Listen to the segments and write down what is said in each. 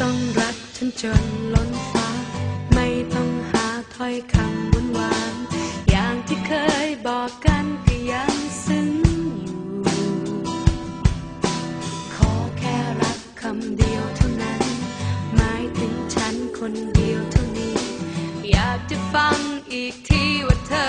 ต้องรักฉันจนล้นฟ้า ไม่ต้องหาถ้อยคำหวานหวานอย่างที่เคยบอกกันก็ยังซึ้งอยู่ ขอแค่รักคำเดียวเท่านั้น หมายถึงฉันคนเดียวเท่านี้ อยากจะฟังอีกทีว่าเธอ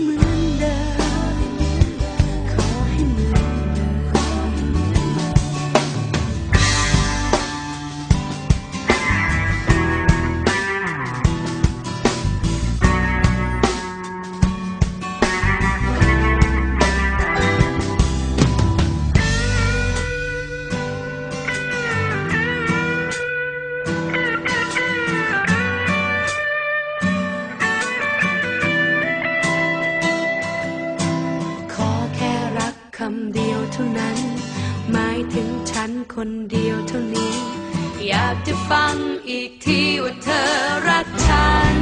me. คนเดียวเท่านี้ อยากจะฟังอีกทีว่าเธอรักฉัน